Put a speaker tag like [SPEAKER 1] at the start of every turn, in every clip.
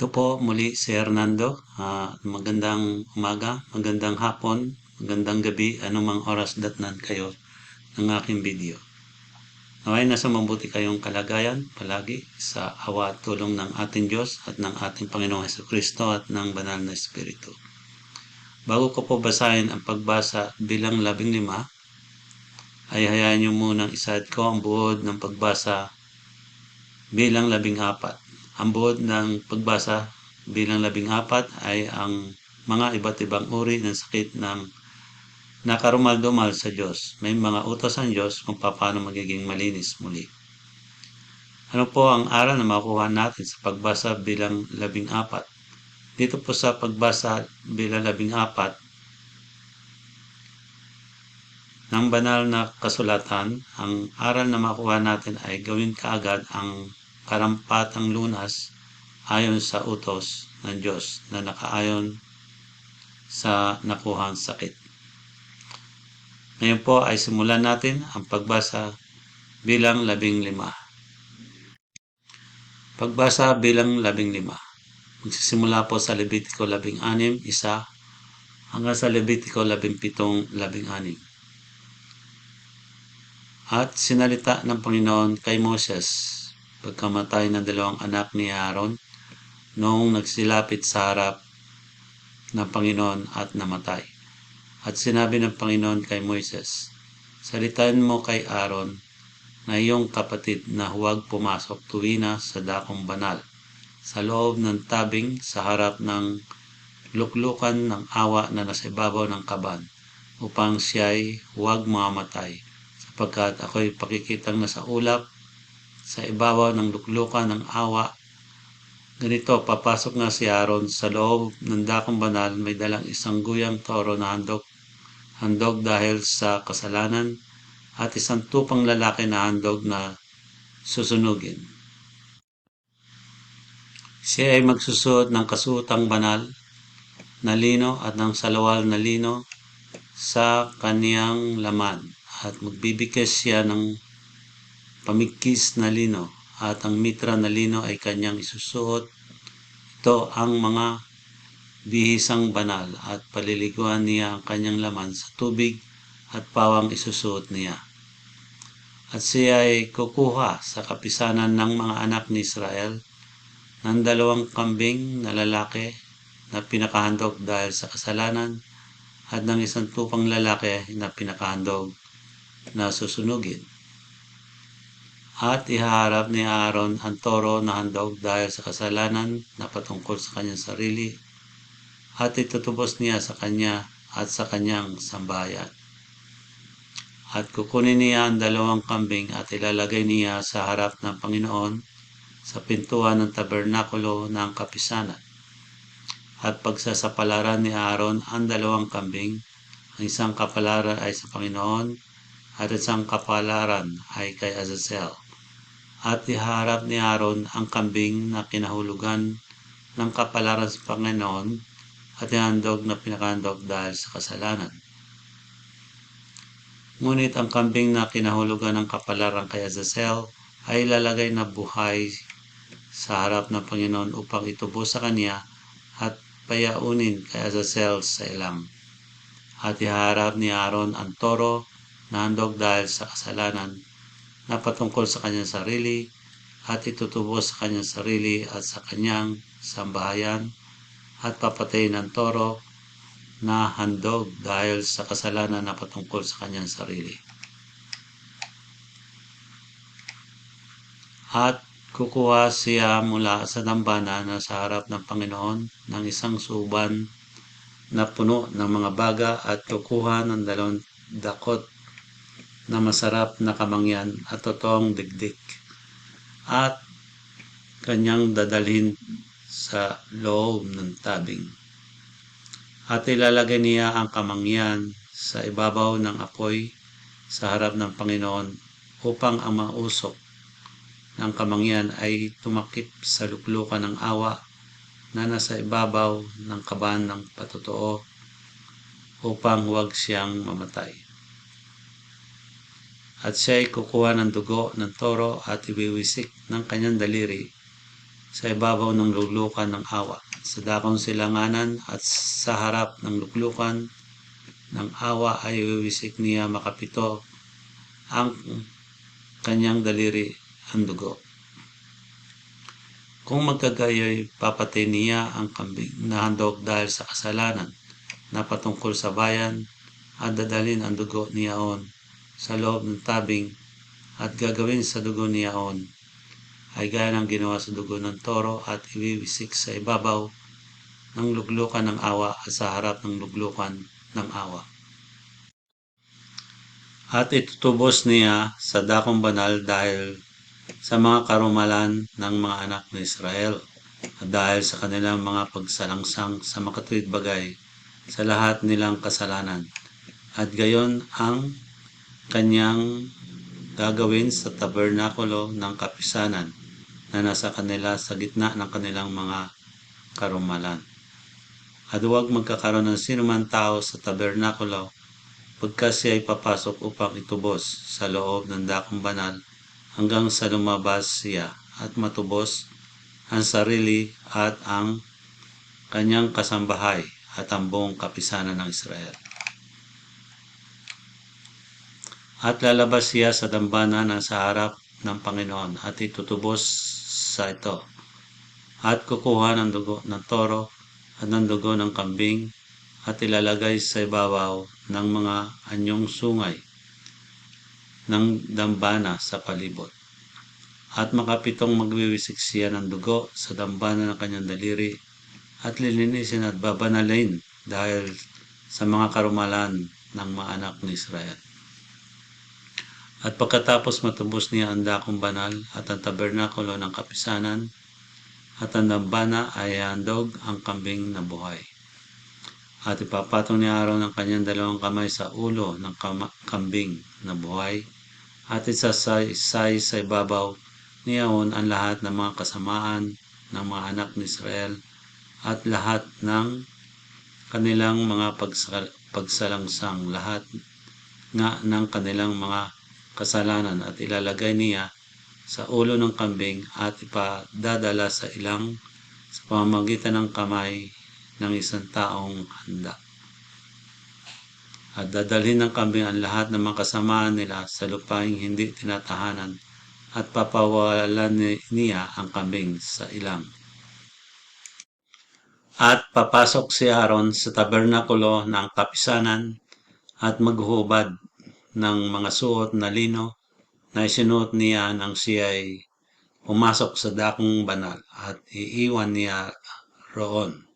[SPEAKER 1] Ito po muli si Hernando. Ah, magandang umaga, magandang hapon, magandang gabi, anumang oras datnan kayo ng aking video. Naway nasa mabuti kayong kalagayan palagi sa awa at tulong ng ating Diyos at ng ating Panginoong Heso Kristo at ng Banal na Espiritu. Bago ko po basahin ang pagbasa bilang labing lima, ay hayaan niyo munang isad ko ang buod ng pagbasa bilang labing apat. Ang buod ng pagbasa bilang labing apat ay ang mga iba't ibang uri ng sakit ng nakarumal-dumal sa Diyos. May mga utos ang Diyos kung paano magiging malinis muli. Ano po ang aral na makuha natin sa pagbasa bilang labing apat? Dito po sa pagbasa bilang labing apat, ng banal na kasulatan, ang aral na makuha natin ay gawin kaagad ang karampatang lunas ayon sa utos ng Diyos na nakaayon sa nakuhang sakit. Ngayon po ay simulan natin ang pagbasa bilang labing lima. Pagbasa bilang labing lima. Magsisimula po sa Levitico labing anim, isa, hanggang sa Levitico labing pitong labing anim. At sinalita ng Panginoon kay Moses pagkamatay ng dalawang anak ni Aaron noong nagsilapit sa harap ng Panginoon at namatay. At sinabi ng Panginoon kay Moises, Salitain mo kay Aaron na iyong kapatid na huwag pumasok tuwina sa dakong banal sa loob ng tabing sa harap ng luklukan ng awa na nasa ibabaw ng kaban upang siya'y huwag mamatay sapagkat ako'y pakikitang nasa ulap sa ibabaw ng luklukan ng awa. Ganito, papasok nga si Aaron sa loob ng dakong banal, may dalang isang guyang toro na handog, handog dahil sa kasalanan, at isang tupang lalaki na handog na susunugin. Siya ay magsusuot ng kasuotang banal na lino at ng salawal na lino sa kaniyang laman at magbibigkas siya ng pamigkis na lino at ang mitra na lino ay kanyang isusuot. Ito ang mga bihisang banal at paliliguan niya ang kanyang laman sa tubig at pawang isusuot niya. At siya ay kukuha sa kapisanan ng mga anak ni Israel ng dalawang kambing na lalaki na pinakahandog dahil sa kasalanan at ng isang tupang lalaki na pinakahandog na susunugin. At ihaharap ni Aaron ang toro na handog dahil sa kasalanan na patungkol sa kanyang sarili at itutubos niya sa kanya at sa kanyang sambahayan. At kukunin niya ang dalawang kambing at ilalagay niya sa harap ng Panginoon sa pintuan ng tabernakulo ng kapisanan. At pagsasapalaran ni Aaron ang dalawang kambing, ang isang kapalaran ay sa Panginoon at isang kapalaran ay kay Azazel. At iharap ni Aaron ang kambing na kinahulugan ng kapalaran sa Panginoon at ihandog na pinakandog dahil sa kasalanan. Ngunit ang kambing na kinahulugan ng kapalaran kay Azazel ay lalagay na buhay sa harap ng Panginoon upang itubo sa kanya at payaunin kay Azazel sa ilang. At iharap ni Aaron ang toro na handog dahil sa kasalanan na patungkol sa kanyang sarili at itutubo sa kanyang sarili at sa kanyang sambahayan at papatayin ng toro na handog dahil sa kasalanan na patungkol sa kanyang sarili. At kukuha siya mula sa dambana na sa harap ng Panginoon ng isang suban na puno ng mga baga at kukuha ng dalawang dakot na masarap na kamangyan at totoong digdik at kanyang dadalhin sa loob ng tabing. At ilalagay niya ang kamangyan sa ibabaw ng apoy sa harap ng Panginoon upang ang mga usok ng kamangyan ay tumakip sa luklukan ng awa na nasa ibabaw ng kaban ng patotoo upang huwag siyang mamatay. At siya ay kukuha ng dugo ng toro at iwiwisik ng kanyang daliri sa ibabaw ng luglukan ng awa, sa dakong silanganan at sa harap ng luglukan ng awa ay iwiwisik niya makapito ang kanyang daliri ang dugo. Kung magkagayoy, papatay niya ang kambing na handog dahil sa kasalanan na patungkol sa bayan at dadalhin ang dugo niyaon sa loob ng tabing at gagawin sa dugo niyaon ay gaya ng ginawa sa dugo ng toro at iwiwisik sa ibabaw ng luglukan ng awa at sa harap ng luglukan ng awa. At itutubos niya sa dakong banal dahil sa mga karumalan ng mga anak ni Israel at dahil sa kanilang mga pagsalangsang sa makatuwid bagay sa lahat nilang kasalanan. At gayon ang kanyang gagawin sa tabernakulo ng kapisanan na nasa kanila sa gitna ng kanilang mga karumalan. At huwag magkakaroon ng sinuman tao sa tabernakulo pagka siya ay papasok upang itubos sa loob ng dakong banal hanggang sa lumabas siya at matubos ang sarili at ang kanyang kasambahay at ang buong kapisanan ng Israel. At lalabas siya sa dambana na sa harap ng Panginoon at itutubos sa ito. At kukuha ng dugo ng toro at ng dugo ng kambing at ilalagay sa ibabaw ng mga anyong sungay ng dambana sa palibot. At makapitong magwiwisik siya ng dugo sa dambana ng kanyang daliri at lilinisin at babanalin dahil sa mga karumalan ng mga anak ni Israel. At pagkatapos matubos niya ang dakong banal at ang tabernakulo ng kapisanan at ang dambana ay handog ang kambing na buhay. At ipapatong ni Aaron ang kanyang dalawang kamay sa ulo ng kambing na buhay at isasay sa ibabaw niyaon ang lahat ng mga kasamaan ng mga anak ni Israel at lahat ng kanilang mga pagsalangsang lahat nga ng kanilang mga kasalanan at ilalagay niya sa ulo ng kambing at ipadadala sa ilang sa pamamagitan ng kamay ng isang taong handa. At dadalhin ng kambing ang lahat ng mga kasamaan nila sa lupaing hindi tinatahanan at papawalan niya ang kambing sa ilang. At papasok si Aaron sa tabernakulo ng kapisanan at maghuhubad ng mga suot na lino na isinuot niya nang siya ay pumasok sa dakong banal at iiwan niya roon.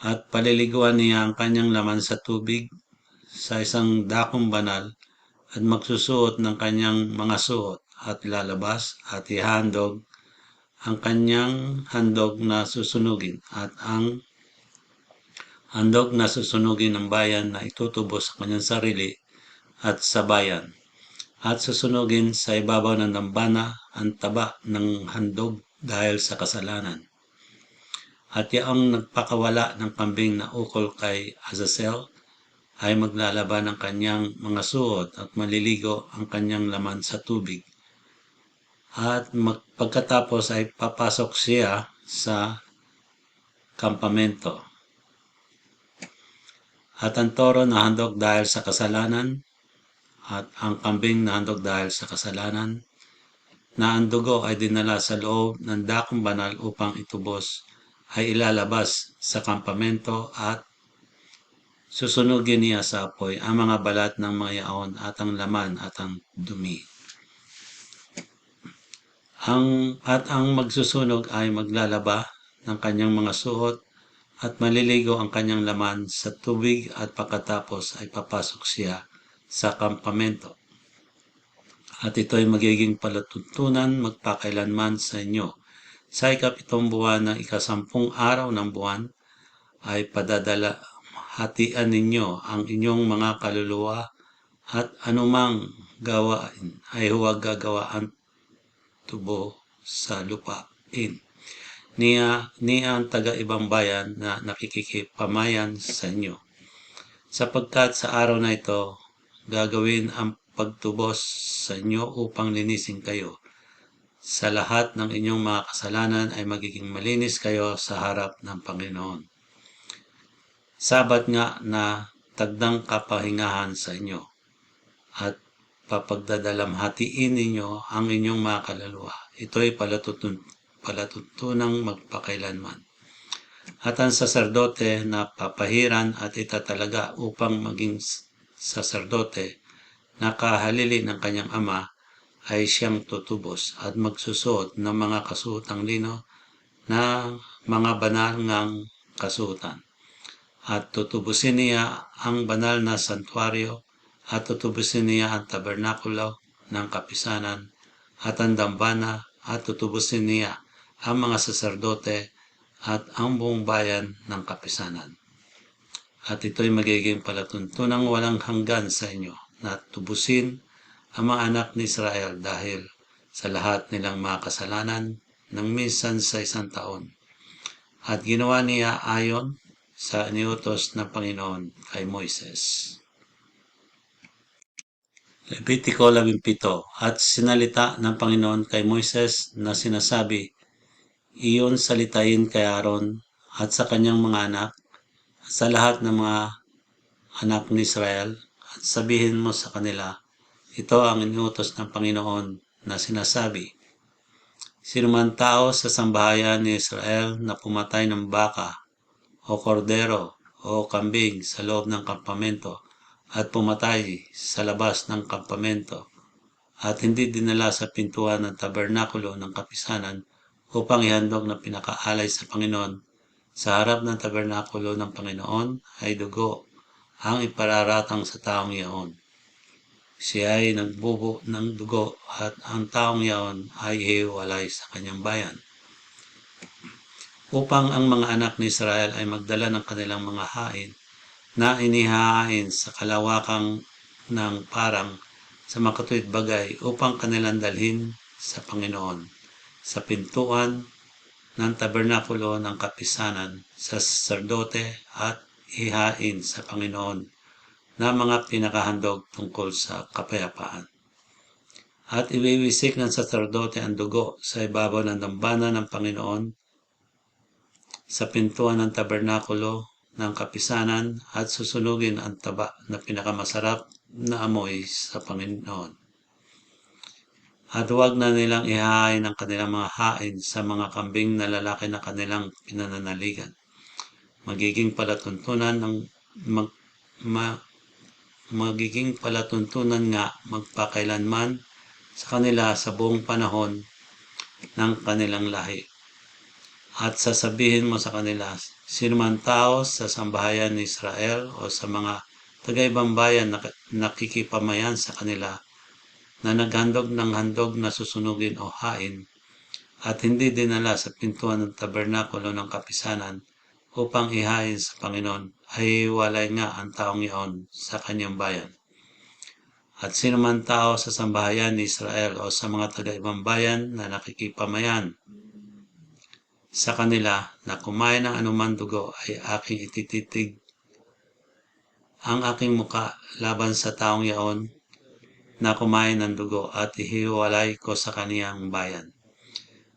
[SPEAKER 1] At paliliguan niya ang kanyang laman sa tubig sa isang dakong banal at magsusuot ng kanyang mga suot at lalabas at ihandog ang kanyang handog na susunugin at ang handog na susunugin ng bayan na itutubos sa kanyang sarili at sa bayan. At susunugin sa ibabaw ng dambana ang taba ng handog dahil sa kasalanan. At yaong nagpakawala ng kambing na ukol kay Azazel ay maglalaban ng kanyang mga suot at maliligo ang kanyang laman sa tubig. At pagkatapos ay papasok siya sa kampamento at ang toro na handog dahil sa kasalanan at ang kambing na handog dahil sa kasalanan na ang dugo ay dinala sa loob ng dakong banal upang itubos ay ilalabas sa kampamento at susunugin niya sa apoy ang mga balat ng mga yaon at ang laman at ang dumi. Ang, at ang magsusunog ay maglalaba ng kanyang mga suot at maliligo ang kanyang laman sa tubig at pagkatapos ay papasok siya sa kampamento. At ito ay magiging palatuntunan magpakailanman sa inyo. Sa ikapitong buwan ng ikasampung araw ng buwan ay padadala hatian ninyo ang inyong mga kaluluwa at anumang gawain ay huwag gagawaan tubo sa lupain niya, niya ang taga-ibang bayan na nakikipamayan sa inyo. Sapagkat sa araw na ito, gagawin ang pagtubos sa inyo upang linisin kayo. sa lahat ng inyong mga kasalanan ay magiging malinis kayo sa harap ng Panginoon. Sabat nga na tagdang kapahingahan sa inyo at papagdadalamhatiin ninyo ang inyong mga kaluluwa. Ito'y palatutun, palatutunang magpakailanman. At ang saserdote na papahiran at itatalaga upang maging saserdote na kahalili ng kanyang ama ay siyang tutubos at magsusuot ng mga kasuotang lino na mga banal ngang kasuotan. At tutubusin niya ang banal na santuario at tutubusin niya ang tabernakulo ng kapisanan at ang dambana at tutubusin niya ang mga saserdote at ang buong bayan ng kapisanan. At ito'y magiging palatuntunang walang hanggan sa inyo na tubusin ang mga anak ni Israel dahil sa lahat nilang mga kasalanan ng minsan sa isang taon. At ginawa niya ayon sa iniutos ng Panginoon kay Moises. Levitiko 17 At sinalita ng Panginoon kay Moises na sinasabi, Iyon salitain kay Aaron at sa kanyang mga anak sa lahat ng mga anak ni Israel at sabihin mo sa kanila, ito ang inutos ng Panginoon na sinasabi, Sino man tao sa sambahayan ni Israel na pumatay ng baka o kordero o kambing sa loob ng kampamento at pumatay sa labas ng kampamento at hindi dinala sa pintuan ng tabernakulo ng kapisanan upang ihandog na pinakaalay sa Panginoon sa harap ng tabernakulo ng Panginoon ay dugo ang ipararatang sa taong iyon. Siya ay nagbubo ng dugo at ang taong iyon ay ihiwalay sa kanyang bayan. Upang ang mga anak ni Israel ay magdala ng kanilang mga hain na inihahain sa kalawakang ng parang sa makatuwid bagay upang kanilang dalhin sa Panginoon sa pintuan ng tabernakulo ng kapisanan sa sacerdote at ihain sa Panginoon na mga pinakahandog tungkol sa kapayapaan. At iwiwisik ng sacerdote ang dugo sa ibabaw ng dambana ng Panginoon sa pintuan ng tabernakulo ng kapisanan at susunugin ang taba na pinakamasarap na amoy sa Panginoon. At huwag na nilang ihahain ang kanilang mga hain sa mga kambing na lalaki na kanilang pinananaligan. Magiging palatuntunan ng mag, ma, magiging palatuntunan nga magpakailanman sa kanila sa buong panahon ng kanilang lahi. At sasabihin mo sa kanila, sino man tao sa sambahayan ni Israel o sa mga tagaibang bayan na nakikipamayan sa kanila na naghandog ng handog na susunugin o hain at hindi dinala sa pintuan ng tabernakulo ng kapisanan upang ihain sa Panginoon ay walay nga ang taong iyon sa kanyang bayan. At sino man tao sa sambahayan ni Israel o sa mga taga-ibang bayan na nakikipamayan sa kanila na kumain ng anuman dugo ay aking itititig ang aking muka laban sa taong yaon na kumain ng dugo at ihiwalay ko sa kaniyang bayan.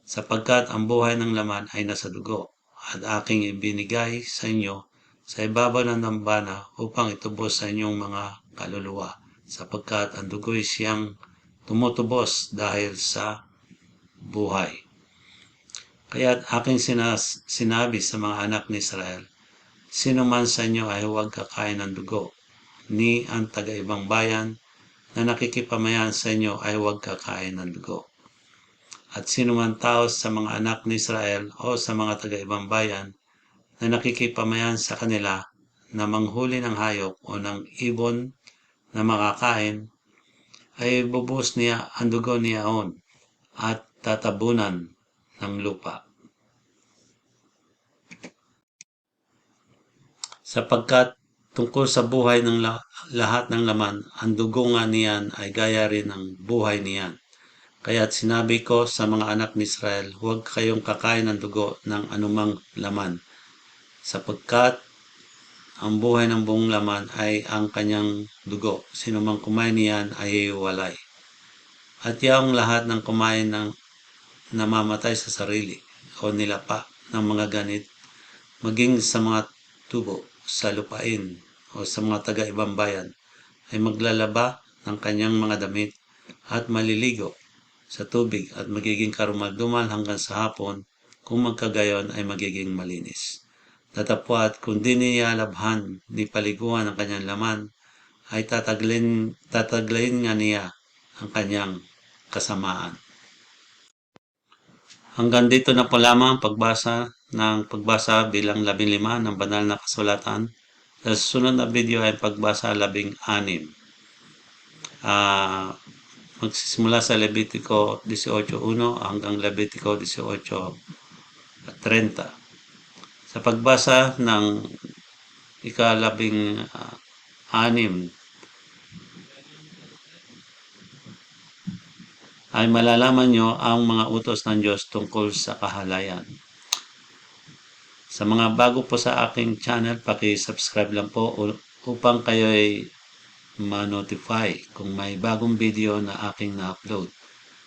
[SPEAKER 1] Sapagkat ang buhay ng laman ay nasa dugo at aking ibinigay sa inyo sa ibabaw ng dambana upang itubos sa inyong mga kaluluwa sapagkat ang dugo'y siyang tumutubos dahil sa buhay. Kaya't aking sinas, sinabi sa mga anak ni Israel, sino man sa inyo ay huwag kakain ng dugo, ni ang taga-ibang bayan na nakikipamayan sa inyo ay huwag kakain ng dugo. At sino man tao sa mga anak ni Israel o sa mga taga-ibang bayan na nakikipamayan sa kanila na manghuli ng hayop o ng ibon na makakain, ay bubus niya ang dugo niyaon at tatabunan ng lupa. Sapagkat tungkol sa buhay ng lahat ng laman, ang dugo nga niyan ay gaya rin ng buhay niyan. Kaya't sinabi ko sa mga anak ni Israel, huwag kayong kakain ng dugo ng anumang laman, sapagkat ang buhay ng buong laman ay ang kanyang dugo. Sino mang kumain niyan ay iwalay. At yung lahat ng kumain ng namamatay sa sarili o nilapa ng mga ganit maging sa mga tubo sa lupain o sa mga taga-ibang bayan ay maglalaba ng kanyang mga damit at maliligo sa tubig at magiging karumaldumal hanggang sa hapon kung magkagayon ay magiging malinis. Datapwat kung di niya labhan ni paliguan ang kanyang laman, ay tataglin, tataglayin nga niya ang kanyang kasamaan. Hanggang dito na po lamang ang pagbasa ng pagbasa bilang labing lima ng banal na kasulatan. Sa susunod na video ay pagbasa labing anim. Ah, magsisimula sa Levitico 18.1 hanggang Levitico 18.30. Sa pagbasa ng ikalabing ah, anim ay malalaman nyo ang mga utos ng Diyos tungkol sa kahalayan. Sa mga bago po sa aking channel, paki-subscribe lang po upang kayo ay ma-notify kung may bagong video na aking na-upload.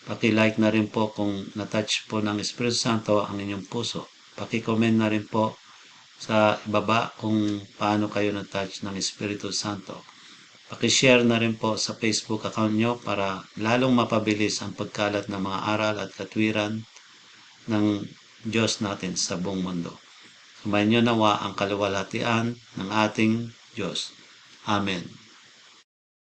[SPEAKER 1] Paki-like na rin po kung na-touch po ng Espiritu Santo ang inyong puso. Paki-comment na rin po sa ibaba kung paano kayo na-touch ng Espiritu Santo. Paki-share na rin po sa Facebook account nyo para lalong mapabilis ang pagkalat ng mga aral at katwiran ng Diyos natin sa buong mundo. Sumayin nyo nawa ang kaluwalhatian ng ating Diyos. Amen.